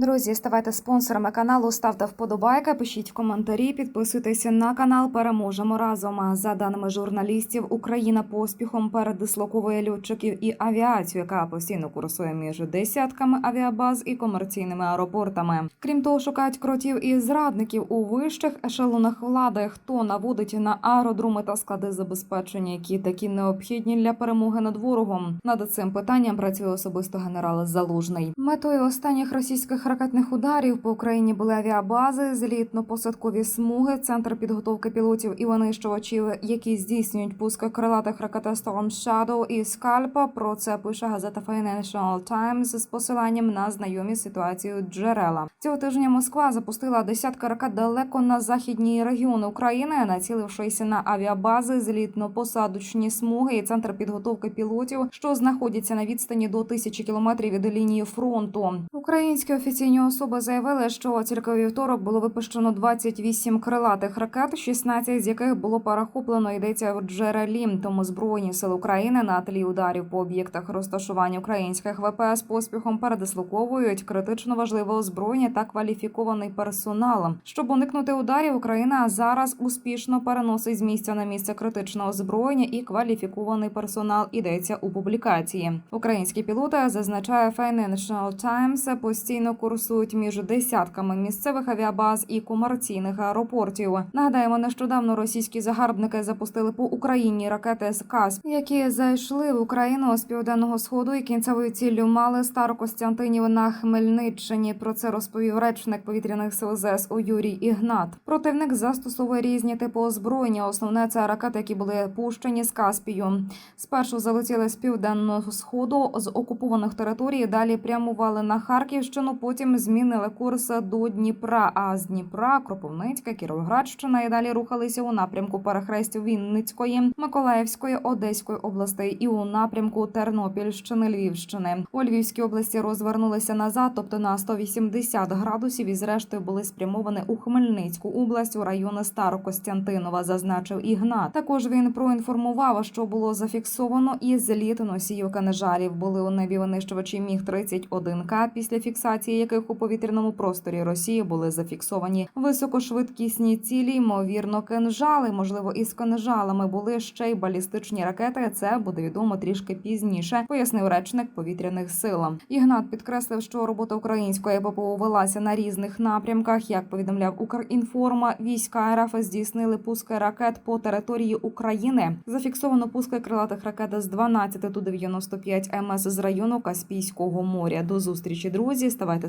Друзі, ставайте спонсорами каналу, ставте вподобайки, пишіть в коментарі, підписуйтеся на канал. Переможемо разом. За даними журналістів, Україна поспіхом передислоковує льотчиків і авіацію, яка постійно курсує між десятками авіабаз і комерційними аеропортами. Крім того, шукають кротів і зрадників у вищих ешелонах влади. Хто наводить на аеродроми та склади забезпечення, які такі необхідні для перемоги над ворогом. Над цим питанням працює особисто генерал Залужний. Метою останніх російських ракетних ударів по Україні були авіабази, злітно-посадкові смуги, центр підготовки пілотів і винищувачів, які здійснюють пуск крилатих ракет Storm Shadow і Скальпа. Про це пише газета Financial Times з посиланням на знайомі ситуацію джерела. Цього тижня Москва запустила десятки ракет далеко на західні регіони України, націлившись на авіабази, злітно-посадочні смуги і центр підготовки пілотів, що знаходяться на відстані до тисячі кілометрів від лінії фронту. Українські офіційні особи заявили, що тільки вівторок було випущено 28 крилатих ракет, 16 з яких було перехоплено. Йдеться в джерелі. Тому збройні сили України на тлі ударів по об'єктах розташування українських ВПС поспіхом передислоковують критично важливе озброєння та кваліфікований персонал. Щоб уникнути ударів, Україна зараз успішно переносить з місця на місце критичного озброєння і кваліфікований персонал. Йдеться у публікації. Українські пілоти зазначає Financial Times, постійно курсують між десятками місцевих авіабаз і комерційних аеропортів. Нагадаємо, нещодавно російські загарбники запустили по Україні ракети з КАС, які зайшли в Україну з південного сходу і кінцевою ціллю мали Старокостянтинів на Хмельниччині. Про це розповів речник повітряних сил ЗСУ Юрій Ігнат. Противник застосовує різні типи озброєння. Основне це ракети, які були пущені з Каспію. Спершу залетіли з південного сходу з окупованих територій. Далі прямували на Харківщину. Потім змінили курс до Дніпра. А з Дніпра, Кропивницька, Кіровоградщина і далі рухалися у напрямку перехрестів Вінницької, Миколаївської, Одеської областей і у напрямку Тернопільщини, Львівщини. У Львівській області розвернулися назад, тобто на 180 градусів, і зрештою були спрямовані у Хмельницьку область у райони Старокостянтинова, зазначив Ігнат. Також він проінформував, що було зафіксовано і зліт носіїв канежарів. Були у небі винищувачі міг 31 к після фіксації яких у повітряному просторі Росії були зафіксовані високошвидкісні цілі, ймовірно, кинжали. Можливо, із кинжалами були ще й балістичні ракети. Це буде відомо трішки пізніше, пояснив речник повітряних сил. Ігнат підкреслив, що робота української ППО велася на різних напрямках. Як повідомляв Укрінформа, війська РФ здійснили пуски ракет по території України. Зафіксовано пуски крилатих ракет з 12 ту 95 МС з району Каспійського моря. До зустрічі, друзі. Ставайте